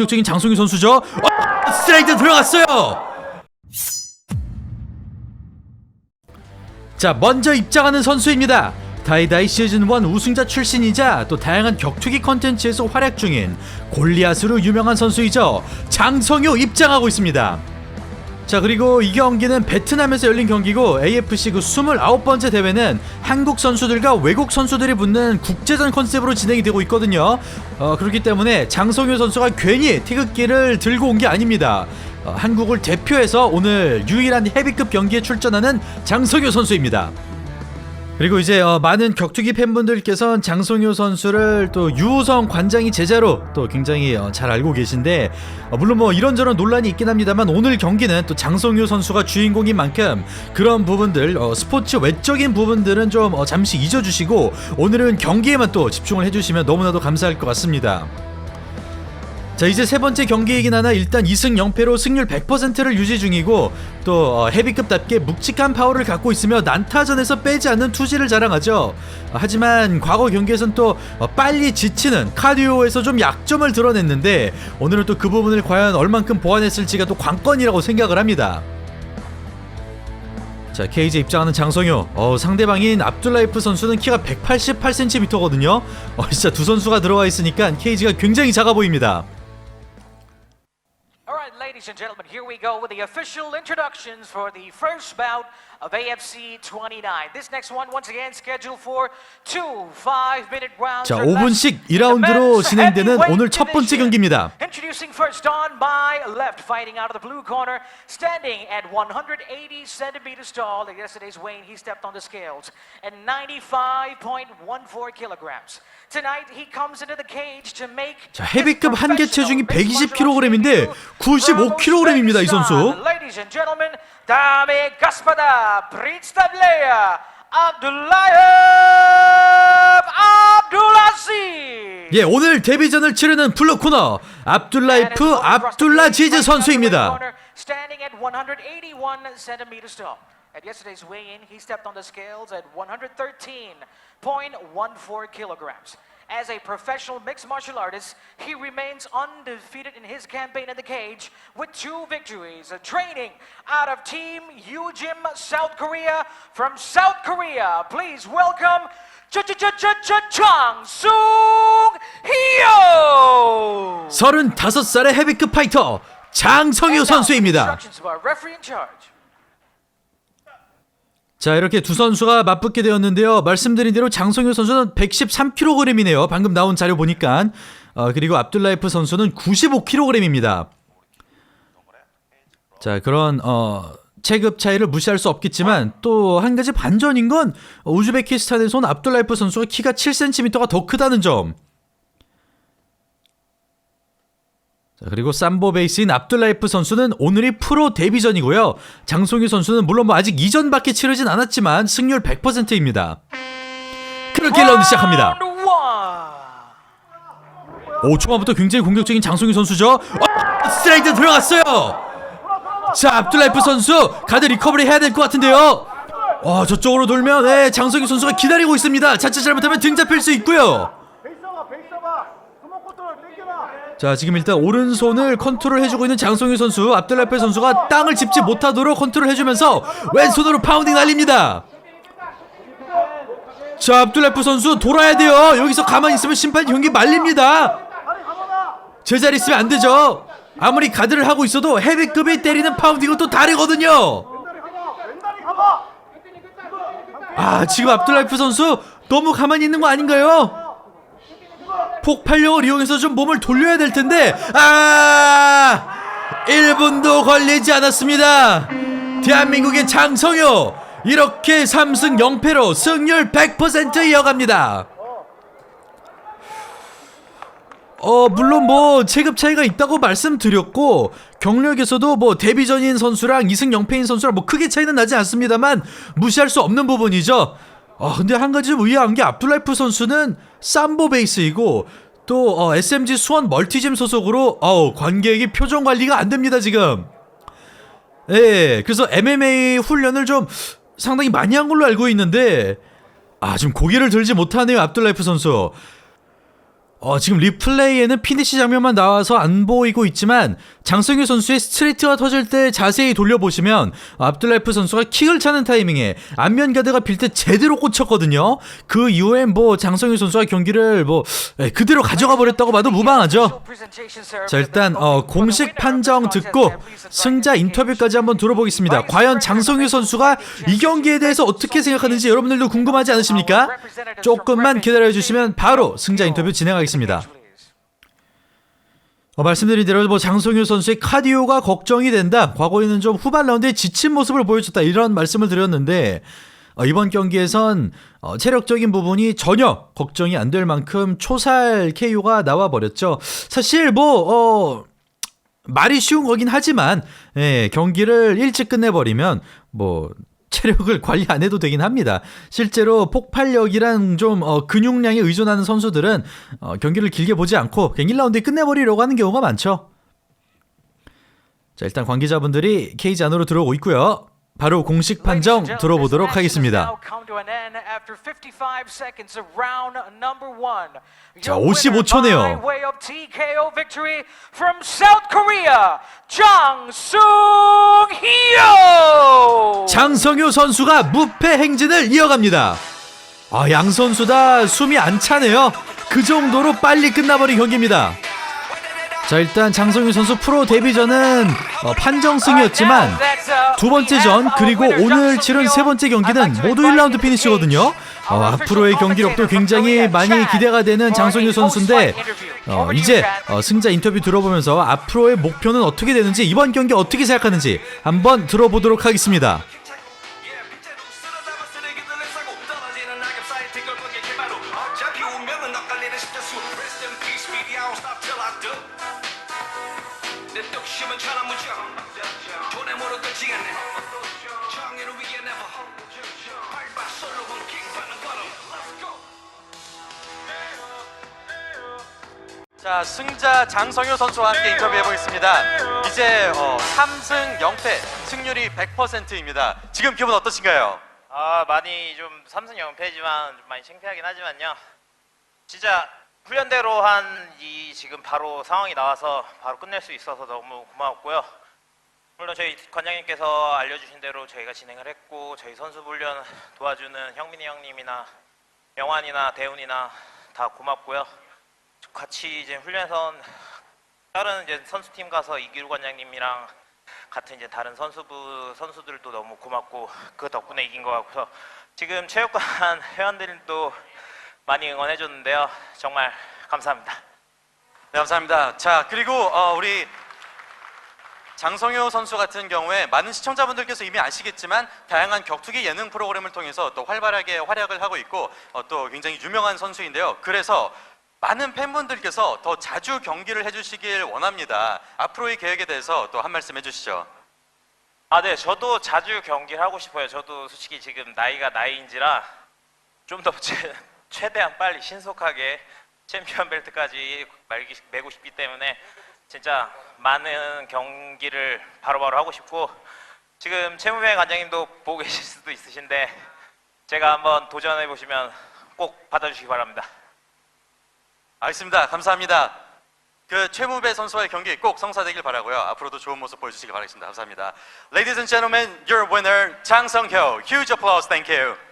공격적인 장성규 선수죠. 어, 스트라이크 들어갔어요. 자, 먼저 입장하는 선수입니다. 다이다이 시즌 1 우승자 출신이자 또 다양한 격투기 컨텐츠에서 활약 중인 골리앗으로 유명한 선수이죠. 장성효 입장하고 있습니다. 자 그리고 이 경기는 베트남에서 열린 경기고 AFC 그 29번째 대회는 한국 선수들과 외국 선수들이 붙는 국제전 컨셉으로 진행이 되고 있거든요. 어, 그렇기 때문에 장성효 선수가 괜히 태극기를 들고 온 게 아닙니다. 어, 한국을 대표해서 오늘 유일한 헤비급 경기에 출전하는 장성효 선수입니다 그리고 이제 어, 많은 격투기 팬분들께서는 장성효 선수를 또 유우성 관장이 제자로 또 굉장히 어, 잘 알고 계신데 어, 물론 뭐 이런저런 논란이 있긴 합니다만 오늘 경기는 또 장성효 선수가 주인공인 만큼 그런 부분들 어, 스포츠 외적인 부분들은 좀 어, 잠시 잊어주시고 오늘은 경기에만 또 집중을 해주시면 너무나도 감사할 것 같습니다. 자 이제 세 번째 경기이긴 하나. 일단 2승 0패로 승률 100%를 유지 중이고 또 어, 헤비급답게 묵직한 파워를 갖고 있으며 난타전에서 빼지 않는 투지를 자랑하죠. 어, 하지만 과거 경기에선 또 어, 빨리 지치는 카디오에서 좀 약점을 드러냈는데 오늘은 또 그 부분을 과연 얼만큼 보완했을지가 또 관건이라고 생각을 합니다. 자 케이지 입장하는 장성효. 어, 상대방인 압둘라이프 선수는 키가 188cm거든요. 어, 진짜 두 선수가 들어와 있으니까 케이지가 굉장히 작아 보입니다 All right, ladies and gentlemen, here we go with the official introductions for the first bout of AFC 29. This next one, once again, scheduled for two five-minute rounds. 자, or less 5분씩 in the 2라운드로 men's 진행되는 heavyweight 오늘 첫 번째 division. 경기입니다. Introducing first on my left, fighting out of the blue corner, standing at 180 centimeters tall. At yesterday's weighing, he stepped on the scales at 95.14 kilograms. Tonight, he comes into the cage to make 자, 헤비급 한계 체중이 120kg인데 95kg입니다, 이 선수. 예, 오늘 데뷔전을 치르는 블루코너 압둘라이프 압둘라지즈 선수입니다. At yesterday's weigh-in, he stepped on the scales at 113.14 kilograms. As a professional mixed martial artist, he remains undefeated in his campaign in the cage with two victories. Training out of Team Ujim, South Korea. From South Korea, please welcome Changsung Hyo. 35살의 헤비급 파이터 장성효 선수입니다. Instructions by referee in charge. 자, 이렇게 두 선수가 맞붙게 되었는데요. 말씀드린 대로 장성효 선수는 113kg이네요. 방금 나온 자료 보니까. 어, 그리고 압둘라이프 선수는 95kg입니다. 자, 그런 어 체급 차이를 무시할 수 없겠지만 또 한 가지 반전인 건 우즈베키스탄에서 온 압둘라이프 선수가 키가 7cm가 더 크다는 점. 자, 그리고 삼보 베이스인 압둘라이프 선수는 오늘이 프로 데뷔전이고요. 장송규 선수는 물론 뭐 아직 이전밖에 치르진 않았지만 승률 100%입니다. 그렇게 1라운드 시작합니다. 오, 초반부터 굉장히 공격적인 장송규 선수죠. 어, 스트라이크 들어갔어요. 자, 압둘라이프 선수 가드 리커버리 해야 될 것 같은데요. 어, 저쪽으로 돌면 네, 장성규 선수가 기다리고 있습니다. 자칫 잘못하면 등 잡힐 수 있고요. 베이스봐 베이스봐 스모 컨트롤 땡겨라 자 지금 일단 오른손을 컨트롤 해주고 있는 장성규 선수 압들라페 선수가 땅을 짚지 못하도록 컨트롤 해주면서 왼손으로 파운딩 날립니다. 자 압둘라프 선수 돌아야 돼요. 여기서 가만히 있으면 심판 경기 말립니다. 제자리 있으면 안 되죠. 아무리 가드를 하고 있어도 헤비급이 때리는 파운딩은 또 다르거든요. 아 지금 압둘라이프 선수 너무 가만히 있는 거 아닌가요? 폭발력을 이용해서 좀 몸을 돌려야 될 텐데. 아! 1분도 걸리지 않았습니다. 대한민국의 장성효 이렇게 3승 0패로 승률 100% 이어갑니다. 어 물론 뭐 체급 차이가 있다고 말씀드렸고 경력에서도 뭐 데뷔전인 선수랑 2승 0패인 선수랑 뭐 크게 차이는 나지 않습니다만 무시할 수 없는 부분이죠. 아 근데 한 가지 좀 의아한 게 압둘라이프 선수는 삼보 베이스이고 또 어, SMG 수원 멀티짐 소속으로 어 관객이 표정 관리가 안 됩니다 지금. 예, 그래서 MMA 훈련을 좀 상당히 많이 한 걸로 알고 있는데 아 지금 고개를 들지 못하네요 압둘라이프 선수. 어, 지금 리플레이에는 피니시 장면만 나와서 안 보이고 있지만 장성규 선수의 스트레이트가 터질 때 자세히 돌려보시면 압둘라이프 선수가 킥을 차는 타이밍에 안면 가드가 빌 때 제대로 꽂혔거든요. 그 이후엔 뭐 장성규 선수가 경기를 뭐 에, 그대로 가져가 버렸다고 봐도 무방하죠. 자 일단 어, 공식 판정 듣고 승자 인터뷰까지 한번 들어보겠습니다. 과연 장성규 선수가 이 경기에 대해서 어떻게 생각하는지 여러분들도 궁금하지 않으십니까? 조금만 기다려 주시면 바로 승자 인터뷰 진행하겠습니다. 어, 말씀드린 대로 뭐 장성규 선수의 카디오가 걱정이 된다. 과거에는 좀 후반 라운드에 지친 모습을 보여줬다 이런 말씀을 드렸는데 어, 이번 경기에선 어, 체력적인 부분이 전혀 걱정이 안 될 만큼 초살 KO가 나와 버렸죠. 사실 뭐 어, 말이 쉬운 거긴 하지만 예, 경기를 일찍 끝내버리면 뭐 체력을 관리 안 해도 되긴 합니다. 실제로 폭발력이랑 좀 어, 근육량에 의존하는 선수들은 어, 경기를 길게 보지 않고 그냥 1라운드에 끝내버리려고 하는 경우가 많죠. 자 일단 관계자분들이 케이지 안으로 들어오고 있고요. 바로 공식 판정 들어보도록 하겠습니다. 자, 55초 네요. TKO victory from South Korea, 장승효. 장성효 선수가 무패 행진을 이어갑니다. 아, 양 선수 다 숨이 안 차네요. 그 정도로 빨리 끝나버린 경기입니다. 자, 일단 장성효 선수 프로 데뷔전은 어, 판정승이었지만 두 번째 전 그리고 오늘 치른 세 번째 경기는 모두 1라운드 피니시거든요. 어, 앞으로의 경기력도 굉장히 많이 기대가 되는 장성효 선수인데 어, 이제 어, 승자 인터뷰 들어보면서 앞으로의 목표는 어떻게 되는지 이번 경기 어떻게 생각하는지 한번 들어보도록 하겠습니다. 심은 천하무적 돈에 모르 끝이 않네 정의를 위해 never 밟아 솔로 홈킥 받는 걸음 Let's go 자 승자 장성효 선수와 함께 인터뷰해 보겠습니다. 이제 어, 3승 0패 승률이 100%입니다. 지금 기분 어떠신가요? 아 많이 좀 삼승 연패지만 좀 많이 창피하긴 하지만요. 진짜 훈련대로 한 이 지금 바로 상황이 나와서 바로 끝낼 수 있어서 너무 고마웠고요. 물론 저희 관장님께서 알려주신 대로 저희가 진행을 했고 저희 선수 훈련 도와주는 형민이 형님이나 영환이나 대훈이나 다 고맙고요. 같이 이제 훈련선 다른 이제 선수팀 가서 이기루 관장님이랑 같은 이제 다른 선수부 선수들도 너무 고맙고 그 덕분에 이긴 것 같고서 지금 체육관 회원들도 많이 응원해 줬는데요. 정말 감사합니다. 네 감사합니다. 자 그리고 어, 우리 장성효 선수 같은 경우에 많은 시청자분들께서 이미 아시겠지만 다양한 격투기 예능 프로그램을 통해서 또 활발하게 활약을 하고 있고 어, 또 굉장히 유명한 선수인데요. 그래서 많은 팬분들께서 더 자주 경기를 해주시길 원합니다. 앞으로의 계획에 대해서 또 한 말씀 해주시죠. 아, 네, 저도 자주 경기를 하고 싶어요. 저도 솔직히 지금 나이가 나이인지라 좀 더 최대한 빨리 신속하게 챔피언 벨트까지 말기, 매고 싶기 때문에 진짜 많은 경기를 바로 바로 하고 싶고 지금 최무배 관장님도 보고 계실 수도 있으신데 제가 한번 도전해 보시면 꼭 받아주시기 바랍니다. 알겠습니다. 감사합니다. 그 최무배 선수와의 경기 꼭 성사되길 바라고요. 앞으로도 좋은 모습 보여주시길 바라겠습니다. 감사합니다. Ladies and gentlemen, your winner 장성효. Huge applause. Thank you.